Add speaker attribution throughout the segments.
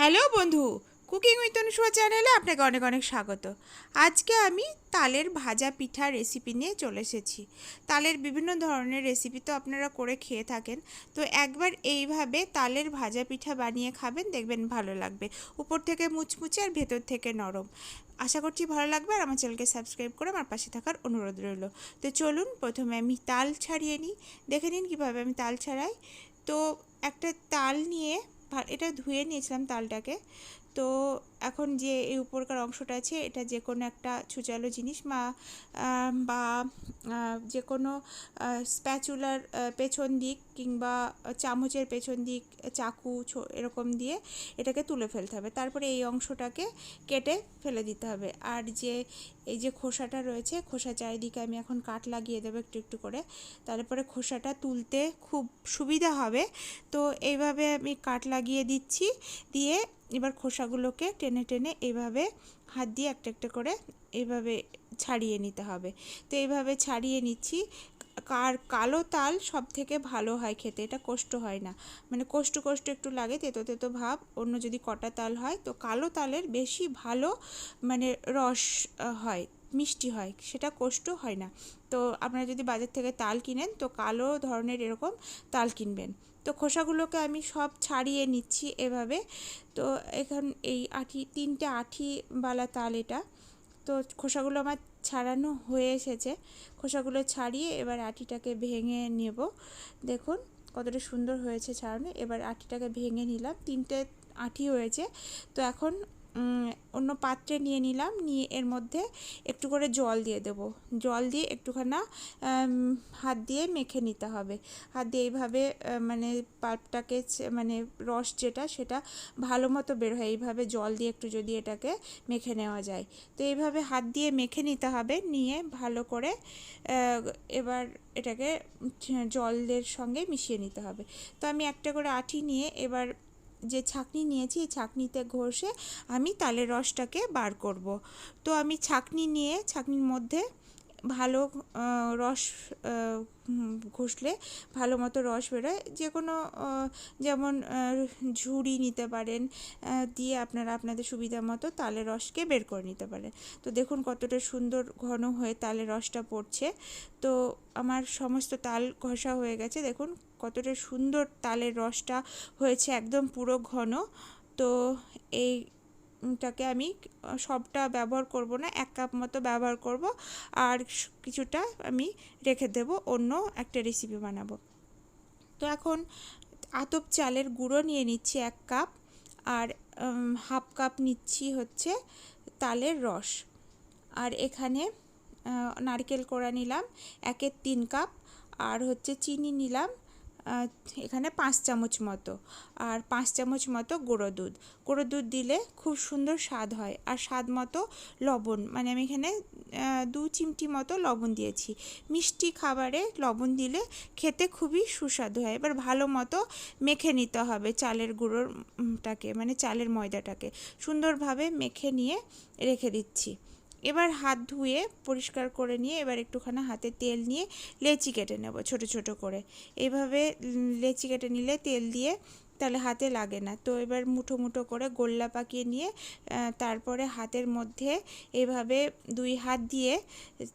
Speaker 1: Hello বন্ধু, cooking with Anusuya চ্যানেলে আপনাকে অনেক অনেক স্বাগত। আজকে আমি তালের ভাজা পিঠা রেসিপি নিয়ে চলে এসেছি। তালের বিভিন্ন ধরনের রেসিপি তো আপনারা করে খেয়ে থাকেন। তো একবার এইভাবে তালের ভাজা পিঠা বানিয়ে খাবেন, দেখবেন ভালো লাগবে। উপর থেকে মুচমুচে আর ভেতর থেকে নরম। আশা করছি ভালো লাগবে আর আমার চ্যানেলকে সাবস্ক্রাইব করে আমার পাশে থাকার অনুরোধ রইল। তো চলুন, প্রথমে আমি তাল ছাড়িয়ে নিই। দেখে নিন কীভাবে আমি তাল ছাড়াই। তো একটা তাল নিয়ে এটা ধুয়ে নিয়েছিলাম তালটাকে। তো এখন যে এই উপরকার অংশটা আছে এটা যে কোনো একটা ছুচালো জিনিস আহ, বা যে কোনো স্প্যাচুলার পেছন দিক কিংবা চামচের পেছন দিক চাকু এরকম দিয়ে এটাকে তুলে ফেলতে হবে। তারপরে এই অংশটাকে কেটে ফেলে দিতে হবে। আর যে এই যে খোসাটা রয়েছে খোসা চারিদিকে আমি এখন কাট লাগিয়ে দেবো একটু একটু করে। তারপরে খোসাটা তুলতে খুব সুবিধা হবে। তো এইভাবে আমি কাট লাগিয়ে দিচ্ছি। দিয়ে এবার খোসাগুলোকে টেনে টেনে এভাবে হাত দিয়ে একটা একটা করে এভাবে ছাড়িয়ে নিতে হবে। তো এইভাবে ছাড়িয়ে নিচ্ছি। কার কালো তাল সব থেকে ভালো হয় খেতে, এটা কষ্ট হয় না। মানে কষ্ট কষ্ট একটু লাগে তেতো তেতো ভাব, অন্য যদি কটা তাল হয় তো কালো তালের বেশি ভালো মানে রস হয়। মিষ্টি হয়, সেটা কষ্ট হয় না। তো আপনারা যদি বাজার থেকে তাল কিনেন, তো কালো ধরনের এরকম তাল কিনবেন। তো খোসাগুলোকে আমি সব ছাড়িয়ে নিচ্ছি এভাবে। তো এখন এই আঠি, তিনটে আঠিওয়ালা তাল এটা। তো খোসাগুলো আমার ছাড়ানো হয়ে এসেছে। খোসাগুলো ছাড়িয়ে এবার আটিটাকে ভেঙে নেব। দেখুন কতটা সুন্দর হয়েছে ছাড়ানো। এবার আটিটাকে ভেঙে নিলাম। তিনটে আটি হয়েছে। তো এখন অন্য পাত্রে নিয়ে নিলাম, নিয়ে এর মধ্যে একটু করে জল দিয়ে দেব। জল দিয়ে একটুখানা হাত দিয়ে মেখে নিতে হবে। হাত দিয়ে এইভাবে মানে পাল্পটাকে মানে রস যেটা, সেটা ভালো মতো বের হয়। এইভাবে জল দিয়ে একটু যদি এটাকে মেখে নেওয়া যায়। তো এইভাবে হাত দিয়ে মেখে নিতে হবে, নিয়ে ভালো করে এবার এটাকে জলের সঙ্গে মিশিয়ে নিতে হবে। তো আমি একটা করে আঠি নিয়ে এবার যে ছাঁকনি নিয়েছি, এই ছাঁকনিতে ঘষে আমি তালের রসটাকে বার করব। তো আমি ছাঁকনি নিয়ে, ছাঁকনির মধ্যে ভালো রস ঘষলে ভালো মতো রস বেরোয়। যে কোনো যেমন ঝুড়ি নিতে পারেন দিয়ে আপনারা আপনাদের সুবিধা মতো তালের রসকে বের করে নিতে পারেন। তো দেখুন কতটা সুন্দর ঘন হয়ে তালের রসটা পড়ছে। তো আমার সমস্ত তাল ঘষা হয়ে গেছে। দেখুন কতটা সুন্দর তালের রসটা হয়েছে, একদম পুরো ঘন। তো এই টাকে আমি সবটা ব্যবহার করব না, এক কাপ মতো ব্যবহার করব আর কিছুটা আমি রেখে দেব, অন্য একটা রেসিপি বানাবো। তো এখন আতপ চালের গুঁড়ো নিয়ে নিচ্ছি এক কাপ আর হাফ কাপ নিচ্ছি হচ্ছে তালের রস। আর এখানে নারকেল কোড়া নিলাম, একের তিন কাপ। আর হচ্ছে চিনি নিলাম এখানে পাঁচ চামচ মতো। আর পাঁচ চামচ মতো গুঁড়ো দুধ। গুঁড়ো দুধ দিলে খুব সুন্দর স্বাদ হয়। আর স্বাদ মতো লবণ। মানে আমি এখানে দু চিমটি মতো লবণ দিয়েছি। মিষ্টি খাবারে লবণ দিলে খেতে খুবই সুস্বাদু হয়। এবার ভালো মতো মেখে নিতে হবে চালের গুঁড়োটাকে মানে চালের ময়দাটাকে। সুন্দরভাবে মেখে নিয়ে রেখে দিচ্ছি। এবার হাত ধুয়ে পরিষ্কার করে নিয়ে এবার একটুখানি হাতে তেল নিয়ে লেচি কেটে নেব ছোট ছোট করে। এইভাবে লেচি কেটে নিলে তেল দিয়ে তাহলে হাতে লাগে না। তো এবার মুঠো মুঠো করে গোল্লা পাকিয়ে নিয়ে তারপরে হাতের মধ্যে এইভাবে দুই হাত দিয়ে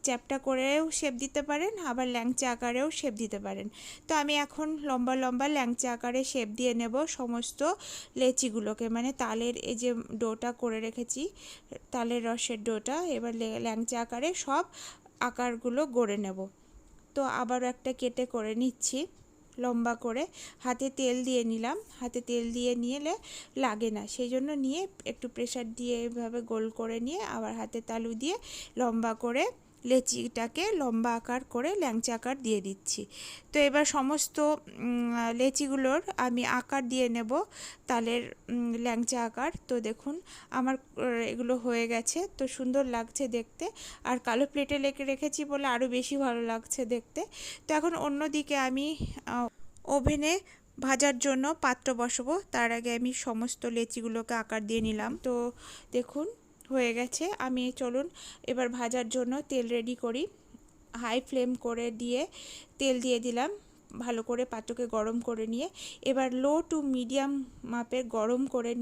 Speaker 1: চ্যাপটা করেও শেপ দিতে পারেন, আবার ল্যাংচা আকারেও শেপ দিতে পারেন। তো আমি এখন লম্বা লম্বা ল্যাংচা আকারে শেপ দিয়ে নেব সমস্ত লেচিগুলোকে। মানে তালের এই যে ডোটা করে রেখেছি, তালের রসের ডোটা, এবার ল্যাংচা আকারে সব আকারগুলো গড়ে নেব। তো আবারও একটা কেটে করে নিচ্ছি। লম্বা করে হাতে তেল দিয়ে নিলাম। হাতে তেল দিয়ে নিলে লাগে না। সেই জন্য নিয়ে একটু প্রেসার দিয়ে এভাবে গোল করে নিয়ে আবার হাতে তালু দিয়ে লম্বা করে লেচিটাকে লম্বা আকার করে ল্যাংচা আকার দিয়ে দিচ্ছি। তো এবার সমস্ত লেচিগুলোর আমি আকার দিয়ে নেব তালের ল্যাংচা আকার। তো দেখুন, আমার এগুলো হয়ে গেছে। তো সুন্দর লাগছে দেখতে। আর কালো প্লেটে লেখে রেখেছি বলে আরও বেশি ভালো লাগছে দেখতে। তো এখন অন্যদিকে আমি ওভেনে ভাজার জন্য পাত্র বসাবো। তার আগে আমি সমস্ত লেচিগুলোকে আকার দিয়ে নিলাম। তো দেখুন হয়ে গেছে। আমি চলুন এবার ভাজার জন্য তেল রেডি করি। হাই ফ্লেম করে দিয়ে তেল দিয়ে দিলাম। ভালো করে পাত্রকে গরম করে নিয়ে, এবার লো টু মিডিয়াম মাপের গরম করে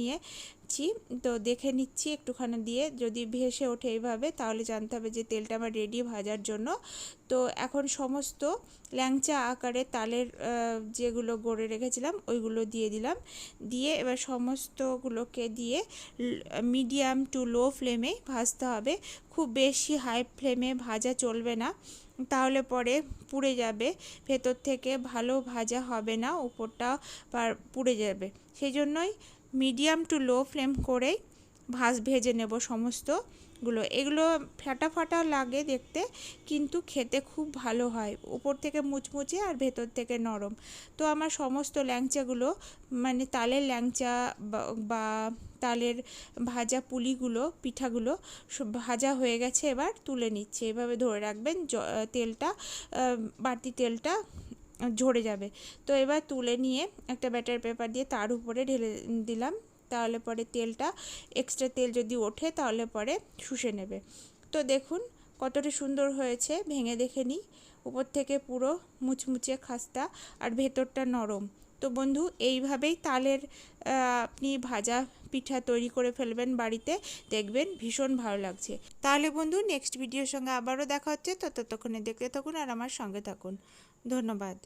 Speaker 1: নিয়েছি তো দেখে নিচ্ছি একটুখানি দিয়ে। যদি ভেসে ওঠে এইভাবে, তাহলে জানতে হবে যে তেলটা আমার রেডি ভাজার জন্য। তো এখন সমস্ত ল্যাংচা আকারে তালের যেগুলো গড়ে রেখেছিলাম, ওইগুলো দিয়ে দিলাম। দিয়ে এবার সমস্তগুলোকে দিয়ে মিডিয়াম টু লো ফ্লেমে ভাজতে হবে। খুব বেশি হাই ফ্লেমে ভাজা চলবে না। তাহলে পরে পুড়ে যাবে। ভেতর থেকে ভালো ভাজা হবে না, উপরটা পুড়ে যাবে। সেই জন্যই মিডিয়াম টু লো ফ্লেম করেই ভাজ ভেজে নেব সমস্তগুলো। এগুলো ফাটা ফাটা লাগে দেখতে, কিন্তু খেতে খুব ভালো হয়। উপর থেকে মুচমুচে আর ভেতর থেকে নরম। তো আমার সমস্ত ল্যাংচাগুলো মানে তালের ল্যাংচা বা তালের ভাজা পুলিগুলো, পিঠাগুলো ভাজা হয়ে গেছে এবার তুলে নিচ্ছে। এভাবে ধরে রাখবেন তেলটা বাড়তি তেলটা ঝরে যাবে। তো এবার তুলে নিয়ে একটা ব্যাটার পেপার দিয়ে তার উপরে ঢেলে দিলাম। তাহলে পরে তেলটা এক্সট্রা তেল যদি ওঠে তাহলে পরে শুষে নেবে। তো দেখুন কতটা সুন্দর হয়েছে, ভেঙে দেখে নিই। উপর থেকে পুরো মুচমুচে খাস্তা আর ভেতরটা নরম। তো বন্ধু, এইভাবেই তালের আপনি ভাজা পিঠা তৈরি করে ফেলবেন বাড়িতে। দেখবেন ভীষণ ভালো লাগছে। তাহলে বন্ধু নেক্সট ভিডিওর সঙ্গে আবারও দেখা হচ্ছে। তো ততক্ষণে দেখতে থাকুন আর আমার সঙ্গে থাকুন। ধন্যবাদ।